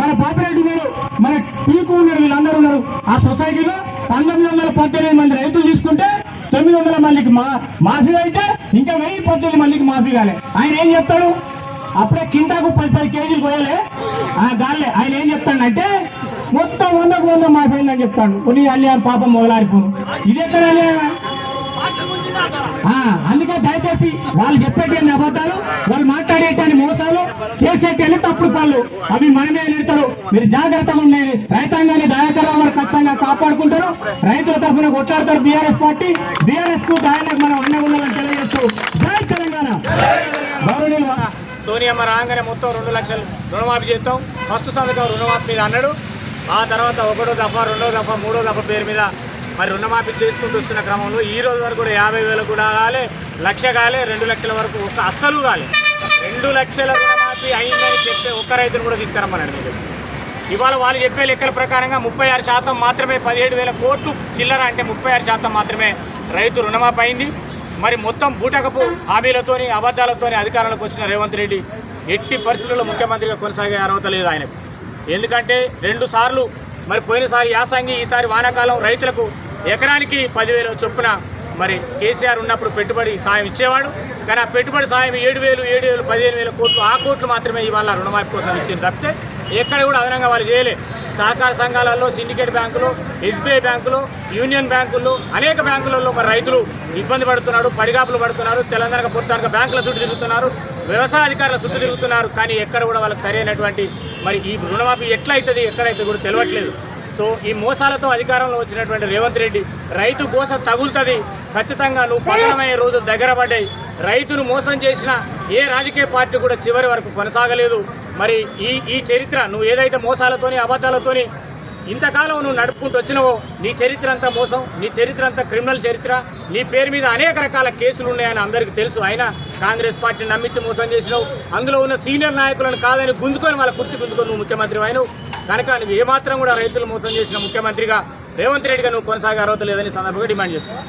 మన పాపిరెడ్డి ఉన్నారు మన టీకు ఉన్నారు వీళ్ళందరూ ఉన్నారు. ఆ సొసైటీలో పంతొమ్మిది వందల పద్దెనిమిది మంది రైతులు తీసుకుంటే తొమ్మిది వందల మందికి మా మాఫీ అయితే ఇంకా వెయ్యి పద్దెనిమిది మందికి మాఫీ కాలే. ఆయన ఏం చెప్తాడు? అప్పుడే కింటాకు పది పది కేజీలు పోయలే ఆ గాలే ఆయన ఏం చెప్తాడంటే మొత్తం వందకు వంద మాఫీ అయిందని చెప్తాడు. కొన్ని అన్యాయం పాపం మొదలారిపోను ఇది ఎక్కడ అన్యాయం అందుకే దయచేసి వాళ్ళు చెప్పేటి అబద్ధాలు వాళ్ళు మాట్లాడేటాన్ని మోసాలు చేసేటి తప్పుడు పనులు? అవి మనమే నిడతారు మీరు జాగ్రత్తగా ఉండేది రైతాంగాన్ని దయాకరావు గారు ఖచ్చితంగా కాపాడుకుంటారు. రైతుల తరఫున కొట్లాడతారు బీఆర్ఎస్ పార్టీ. బీఆర్ఎస్కు దానికి మనం అన్న ఉండాలని తెలియజేస్తూ జై తెలంగాణ. గౌరవనీయులు సోనియమ్మ రాగానే మొత్తం రెండు లక్షలు రుణమాఫీ చేస్తాం. ఫస్ట్ సంతకం రుణమాఫీ మీద అన్నాడు. ఆ తర్వాత ఒకటో దఫా రెండో దఫా మూడో దఫా పేరు మీద మరి రుణమాఫీ చేసుకుంటూ వస్తున్న క్రమంలో ఈ రోజు వరకు కూడా యాభై వేలు కూడా కాలే లక్ష కాలే రెండు లక్షల వరకు ఒక అస్సలు కాలే. రెండు లక్షల రుణమాఫీ అయిందని చెప్పే ఒక్క రైతును కూడా తీసుకురమ్మన్నాడు మీరు. ఇవాళ వాళ్ళు చెప్పే లెక్కల ప్రకారంగా ముప్పై ఆరు శాతం మాత్రమే పదిహేడు వేల కోట్లు చిల్లర అంటే ముప్పై ఆరు శాతం మాత్రమే రైతు రుణమాఫీ అయింది. మరి మొత్తం బూటకపు హామీలతోని అబద్ధాలతోని అధికారంలోకి వచ్చిన రేవంత్ రెడ్డి ఎట్టి పరిస్థితుల్లో ముఖ్యమంత్రిగా కొనసాగే అర్హత లేదు ఆయనకు. ఎందుకంటే రెండు సార్లు మరి పోయినసారి యాసంగి ఈసారి వానాకాలం రైతులకు ఎకరానికి పదివేల చొప్పున మరి కేసీఆర్ ఉన్నప్పుడు పెట్టుబడి సాయం ఇచ్చేవాడు. కానీ ఆ పెట్టుబడి సాయం ఏడు వేలు ఏడు వేలు పదిహేను వేల కోట్లు ఆ కోట్లు మాత్రమే ఇవాళ రుణమాఫీ కోసం ఇచ్చింది తప్పితే ఎక్కడ కూడా అదనంగా వాళ్ళు చేయలే. సహకార సంఘాలలో సిండికేట్ బ్యాంకులు ఎస్బీఐ బ్యాంకులు యూనియన్ బ్యాంకులు అనేక బ్యాంకులలో మరి రైతులు ఇబ్బంది పడుతున్నారు పడిగాపులు పడుతున్నారు తెలంగాణ పొత్తానికి బ్యాంకుల చుట్టూ తిరుగుతున్నారు వ్యవసాయ అధికారుల చుట్టూ తిరుగుతున్నారు. కానీ ఎక్కడ కూడా వాళ్ళకి సరైనటువంటి మరి ఈ రుణమాఫీ ఎట్లయితుంది ఎక్కడైతే కూడా తెలియట్లేదు. సో ఈ మోసాలతో అధికారంలో వచ్చినటువంటి రేవంత్ రెడ్డి రైతు గోస తగులుతుంది. ఖచ్చితంగా నువ్వు పతనమయ్యే రోజులు దగ్గర పడ్డాయి. రైతును మోసం చేసిన ఏ రాజకీయ పార్టీ కూడా చివరి వరకు కొనసాగలేదు. మరి ఈ ఈ చరిత్ర నువ్వు ఏదైతే మోసాలతోని అబద్ధాలతోని ఇంతకాలం నువ్వు నడుపుకుంటూ వచ్చినవో నీ చరిత్ర అంతా మోసం నీ చరిత్ర అంతా క్రిమినల్ చరిత్ర నీ పేరు మీద అనేక రకాల కేసులు ఉన్నాయని అందరికీ తెలుసు. అయినా కాంగ్రెస్ పార్టీని నమ్మించి మోసం చేసినావు. అందులో ఉన్న సీనియర్ నాయకులను కాదని గుంజుకొని వాళ్ళ కుర్చీ గుంజుకొని నువ్వు ముఖ్యమంత్రి అయినావు. కనుక నువ్వు ఏమాత్రం కూడా రైతులు మోసం చేసిన ముఖ్యమంత్రిగా రేవంత్ రెడ్డిగా నువ్వు కొనసాగే అర్హత లేదని సందర్భంగా డిమాండ్ చేస్తున్నావు